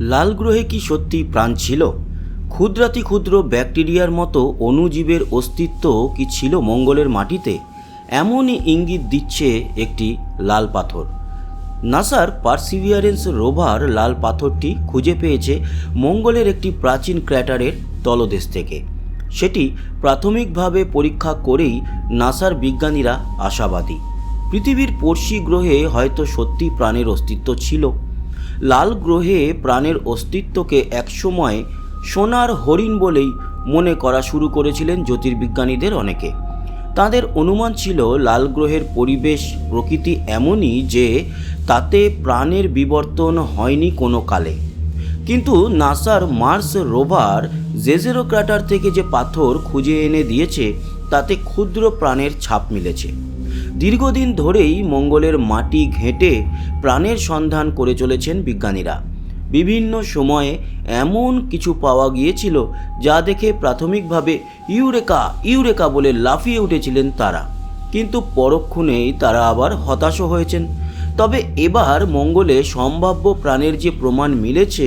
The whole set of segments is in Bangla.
লাল গ্রহে কি সত্যি প্রাণ ছিল? ক্ষুদ্রাতি ক্ষুদ্র ব্যাকটেরিয়ার মতো অণুজীবের অস্তিত্ব কি ছিল মঙ্গলের মাটিতে? এমনই ইঙ্গিত দিচ্ছে একটি লাল পাথর। নাসার পার্সিভিয়ারেন্স রোভার লাল পাথরটি খুঁজে পেয়েছে মঙ্গলের একটি প্রাচীন ক্র্যাটারের তলদেশ থেকে। সেটি প্রাথমিকভাবে পরীক্ষা করেই নাসার বিজ্ঞানীরা আশাবাদী। পৃথিবীর পড়শি গ্রহে হয়তো সত্যি প্রাণের অস্তিত্ব ছিল। লাল গ্রহে প্রাণের অস্তিত্বকে একসময় সোনার হরিণ বলেই মনে করা শুরু করেছিলেন জ্যোতির্বিজ্ঞানীদের অনেকে। তাদের অনুমান ছিল, লাল গ্রহের পরিবেশ প্রকৃতি এমনই যে তাতে প্রাণের বিবর্তন হয়নি কোনো কালে। কিন্তু নাসার মার্স রোভার জেজেরো ক্র্যাটার থেকে যে পাথর খুঁজে এনে দিয়েছে, তাতে ক্ষুদ্র প্রাণের ছাপ মিলেছে। দীর্ঘদিন ধরেই মঙ্গলের মাটি ঘেঁটে প্রাণের সন্ধান করে চলেছেন বিজ্ঞানীরা। বিভিন্ন সময়ে এমন কিছু পাওয়া গিয়েছিল যা দেখে প্রাথমিকভাবে ইউরেকা ইউরেকা বলে লাফিয়ে উঠেছিলেন তারা। কিন্তু পরক্ষণেই তারা আবার হতাশও হয়েছেন। তবে এবার মঙ্গলে সম্ভাব্য প্রাণের যে প্রমাণ মিলেছে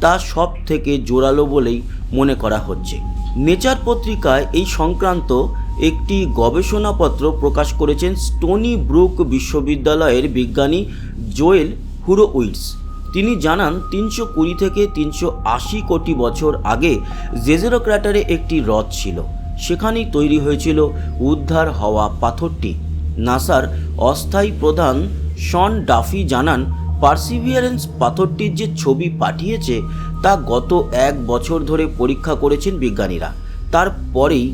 তা সব থেকে জোরালো বলেই মনে করা হচ্ছে। নেচার পত্রিকায় এই সংক্রান্ত একটি গবেষণাপত্র প্রকাশ করেছেন স্টোনি ব্রুক বিশ্ববিদ্যালয়ের বিজ্ঞানী জোয়েল হুরোউইটস। তিনি জানান, তিনশো কুড়ি থেকে তিনশো আশি কোটি বছর আগে জেজেরো ক্র্যাটারে একটি হ্রদ ছিল। সেখানেই তৈরি হয়েছিল উদ্ধার হওয়া পাথরটি। নাসার অস্থায়ী প্রধান শন ডাফি জানান পার্সিভিয়ারেন্স পাথরটির যে ছবি পাঠিয়েছে তা গত এক বছর ধরে পরীক্ষা করেছেন বিজ্ঞানীরা। তারপরেই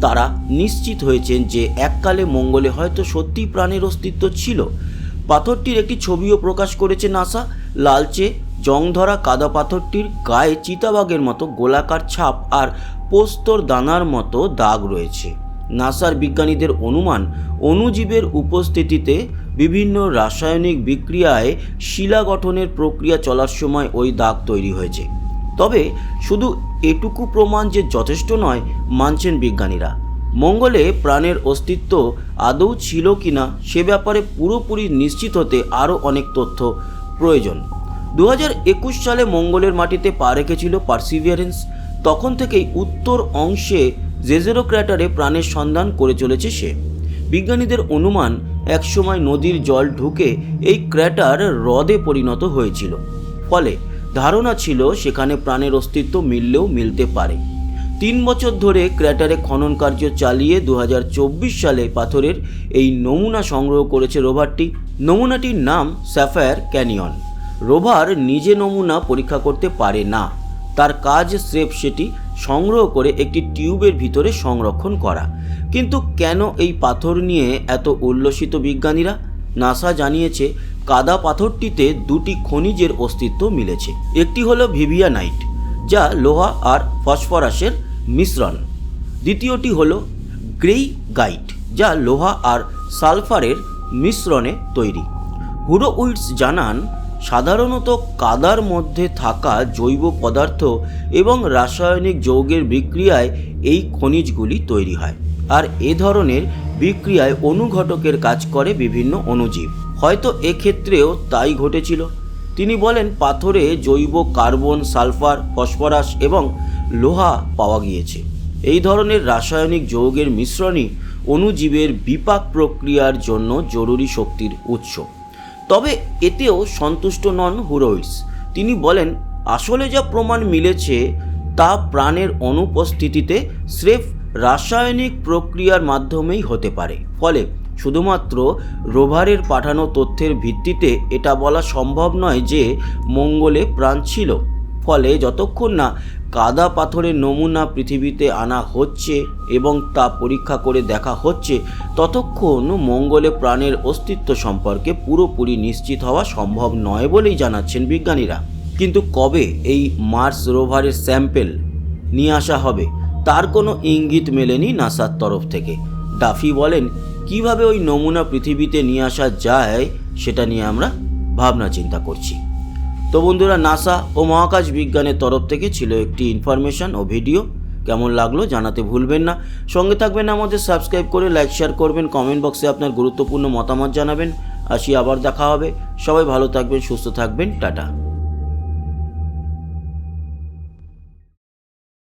তারা নিশ্চিত হয়েছেন যে এককালে মঙ্গলে হয়তো সত্যি প্রাণের অস্তিত্ব ছিল। পাথরটির একটি ছবিও প্রকাশ করেছে নাসা। লালচে জং ধরা কাদা পাথরটির গায়ে চিতাবাঘের মতো গোলাকার ছাপ আর পোস্তর দানার মতো দাগ রয়েছে। নাসার বিজ্ঞানীদের অনুমান, অণুজীবের উপস্থিতিতে বিভিন্ন রাসায়নিক বিক্রিয়ায় শিলা গঠনের প্রক্রিয়া চলার সময় ওই দাগ তৈরি হয়েছে। তবে শুধু এটুকু প্রমাণ যে যথেষ্ট নয়, মানছেন বিজ্ঞানীরা। মঙ্গলে প্রাণের অস্তিত্ব আদৌ ছিল কিনা সে ব্যাপারে পুরোপুরি নিশ্চিত হতে আরও অনেক তথ্য প্রয়োজন। দু সালে মঙ্গলের মাটিতে পা রেখেছিল পার্সিভিয়ারেন্স। তখন থেকেই উত্তর অংশে জেজেরো ক্র্যাটারে প্রাণের সন্ধান করে চলেছে সে। বিজ্ঞানীদের অনুমান একসময় নদীর জল ঢুকে এই ক্র্যাটার হ্রদে পরিণত হয়েছিল। ফলে ধারণা ছিল সেখানে প্রাণের অস্তিত্ব মিললেও মিলতে পারে। তিন বছর ধরে ক্র্যাটারে খনন কার্য চালিয়ে দু হাজার চব্বিশ সালে পাথরের এই নমুনা সংগ্রহ করেছে রোভারটি। নমুনাটির নাম স্যাফায়ার ক্যানিয়ন। রোভার নিজে নমুনা পরীক্ষা করতে পারে না। তার কাজ স্রেফ সেটি সংগ্রহ করে একটি টিউবের ভিতরে সংরক্ষণ করা। কিন্তু কেন এই পাথর নিয়ে এত উল্লসিত বিজ্ঞানীরা? নাসা জানিয়েছে, কাদা পাথরটিতে দুটি খনিজের অস্তিত্ব মিলেছে। একটি হলো ভিভিয়ানাইট, যা লোহা আর ফসফরাসের মিশ্রণ। দ্বিতীয়টি হলো গ্রেই গাইট, যা লোহা আর সালফারের মিশ্রণে তৈরি। হুরোউইটস জানান, সাধারণত কাদার মধ্যে থাকা জৈব পদার্থ এবং রাসায়নিক যৌগের বিক্রিয়ায় এই খনিজগুলি তৈরি হয়। আর এ ধরনের বিক্রিয়ায় অনুঘটকের কাজ করে বিভিন্ন অণুজীব। হয়তো এক্ষেত্রেও তাই ঘটেছিল। তিনি বলেন, পাথরে জৈব কার্বন, সালফার, ফসফরাস এবং লোহা পাওয়া গিয়েছে। এই ধরনের রাসায়নিক যৌগের মিশ্রণই অণুজীবের বিপাক প্রক্রিয়ার জন্য জরুরি শক্তির উৎস। তবে এতেও সন্তুষ্ট নন হুরোইস। তিনি বলেন, আসলে যা প্রমাণ মিলেছে তা প্রাণের অনুপস্থিতিতে স্রেফ রাসায়নিক প্রক্রিয়ার মাধ্যমেই হতে পারে। ফলে শুধুমাত্র রোভারের পাঠানো তথ্যের ভিত্তিতে এটা বলা সম্ভব নয় যে মঙ্গলে প্রাণ ছিল। ফলে যতক্ষণ না কাদা পাথরের নমুনা পৃথিবীতে আনা হচ্ছে এবং তা পরীক্ষা করে দেখা হচ্ছে, ততক্ষণ মঙ্গলে প্রাণের অস্তিত্ব সম্পর্কে পুরোপুরি নিশ্চিত হওয়া সম্ভব নয় বলেই জানাচ্ছেন বিজ্ঞানীরা। কিন্তু কবে এই মার্স রোভারের স্যাম্পেল নিয়ে আসা হবে? তার কোনো ইঙ্গিত মেলেনি নাসার তরফ থেকে। ডাফি বলেন, কীভাবে ওই নমুনা পৃথিবীতে নিয়ে আসা যায় সেটা নিয়ে আমরা ভাবনা চিন্তা করছি। তো বন্ধুরা, নাসা ও মহাকাশ বিজ্ঞানের তরফ থেকে ছিল একটি ইনফরমেশন ও ভিডিও। কেমন লাগল জানাতে ভুলবেন না। সঙ্গে থাকবেন আমাদের সাবস্ক্রাইব করে, লাইক, শেয়ার করবেন, কমেন্ট বক্সে আপনার গুরুত্বপূর্ণ মতামত জানাবেন। আসি আবার দেখা হবে। সবাই ভালো থাকবেন, সুস্থ থাকবেন। টাটা।